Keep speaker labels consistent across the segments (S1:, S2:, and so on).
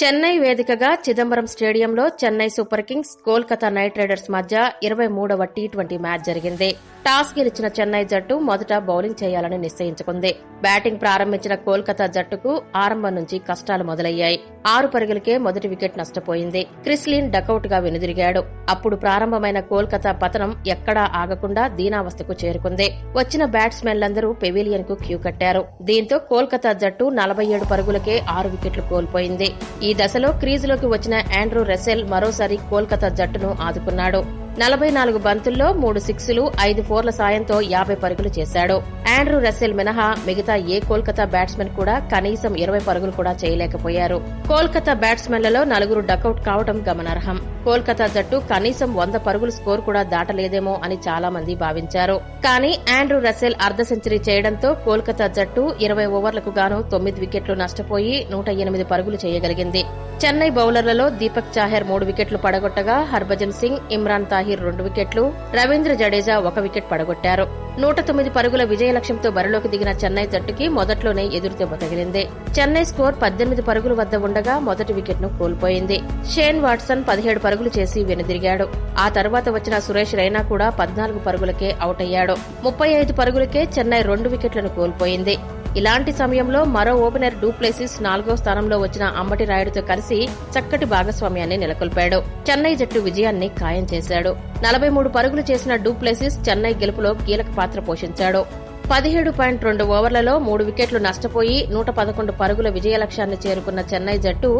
S1: చెన్నై వేదికగా చిదంబరం స్టేడియంలో Chennai super kings Kolkata knight riders మధ్య ఇరవై మూడవ టీ ట్వంటీ మ్యాచ్ జరిగింది. టాస్ గెలిచిన చెన్నై జట్టు మొదట బౌలింగ్ చేయాలని నిశ్చయించుకుంది. బ్యాటింగ్ ప్రారంభించిన కోల్కతా జట్టుకు ఆరంభం నుంచి కష్టాలు మొదలయ్యాయి. ఆరు పరుగులకే మొదటి వికెట్ నష్టపోయింది. క్రిస్లిన్ డకౌట్గా వెనుదిరిగాడు. అప్పుడు ప్రారంభమైన కోల్కతా పతనం ఎక్కడా ఆగకుండా దీనావస్థకు చేరుకుంది. వచ్చిన బ్యాట్స్మెన్లందరూ పెవిలియన్కు క్యూ కట్టారు. దీంతో కోల్కతా జట్టు నలభై ఏడు పరుగులకే ఆరు వికెట్లు కోల్పోయింది. ఈ దశలో క్రీజులోకి వచ్చిన ఆండ్రూ రెసెల్ మరోసారి కోల్కతా జట్టును ఆదుకున్నాడు. నలభై నాలుగు బంతుల్లో మూడు సిక్సులు ఐదు ఫోర్ల సాయంతో యాభై పరుగులు చేశాడు. ఆండ్రూ రసెల్ మినహా మిగతా ఏ కోల్కతా బ్యాట్స్మెన్ కూడా కనీసం ఇరవై పరుగులు కూడా చేయలేకపోయారు. కోల్కతా బ్యాట్స్మెన్లలో నలుగురు డకౌట్ కావడం గమనార్హం. కోల్కతా జట్టు కనీసం వంద పరుగులు స్కోర్ కూడా దాటలేదేమో అని చాలా మంది భావించారు. కానీ ఆండ్రూ రసెల్ అర్ధ సెంచరీ చేయడంతో కోల్కతా జట్టు ఇరవై ఓవర్లకు గాను తొమ్మిది వికెట్లు నష్టపోయి నూట ఎనిమిది పరుగులు చేయగలిగింది. చెన్నై బౌలర్లలో దీపక్ చాహెర్ మూడు వికెట్లు పడగొట్టగా హర్భజన్ సింగ్ ఇమ్రాన్ తాహిర్ రెండు వికెట్లు రవీంద్ర జడేజా ఒక వికెట్ పడగొట్టారు. నూట తొమ్మిది పరుగుల విజయ లక్ష్యంతో బరిలోకి దిగిన చెన్నై జట్టుకి మొదట్లోనే ఎదురుదెబ్బ తగిలింది. చెన్నై స్కోర్ పద్దెనిమిది పరుగుల వద్ద ఉండగా మొదటి వికెట్ను కోల్పోయింది. షేన్ వాట్సన్ పదిహేడు పరుగులు చేసి వెనుదిరిగాడు. ఆ తర్వాత వచ్చిన సురేష్ రైనా కూడా పద్నాలుగు పరుగులకే అవుట్ అయ్యాడు ముప్పై ఐదు పరుగులకే చెన్నై రెండు వికెట్లను కోల్పోయింది. ఇలాంటి సమయంలో మరో ఓపెనర్ డూప్లెసిస్ నాలుగో స్థానంలో వచ్చిన అంబటి రాయుడుతో కలిసి చక్కటి భాగస్వామ్యాన్ని నెలకొల్పాడు. చెన్నై జట్టు విజయాన్ని ఖాయం చేశాడు. నలభై మూడు పరుగులు చేసిన డూప్లెసిస్ చెన్నై గెలుపులో కీలక పాత్ర పోషించాడు. పదిహేడు పాయింట్ రెండు ఓవర్లలో మూడు వికెట్లు నష్టపోయి నూట పదకొండు పరుగుల విజయ లక్ష్యాన్ని చేరుకున్న చెన్నై జట్టు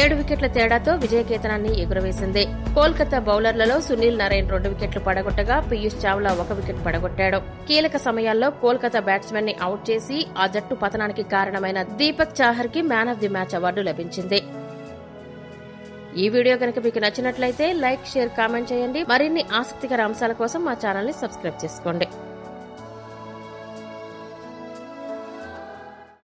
S1: ఏడు వికెట్ల తేడాతో విజయకేతనాన్ని ఎగురవేసింది. కోల్కతా బౌలర్లలో సునీల్ నరేన్ రెండు వికెట్లు పడగొట్టగా పీయూష్ చావ్లా ఒక వికెట్ పడగొట్టాడు. కీలక సమయాల్లో కోల్కతా బ్యాట్స్మెన్ని అవుట్ చేసి ఆ జట్టు పతనానికి కారణమైన Deepak చాహర్కి man of the match award లభించింది. ఈ వీడియో కనుక మీకు నచ్చినట్లయితే లైక్ షేర్ కామెంట్ చేయండి. మరిన్ని ఆసక్తికర అంశాల కోసం మా ఛానల్ని సబ్స్క్రైబ్ చేసుకోండి.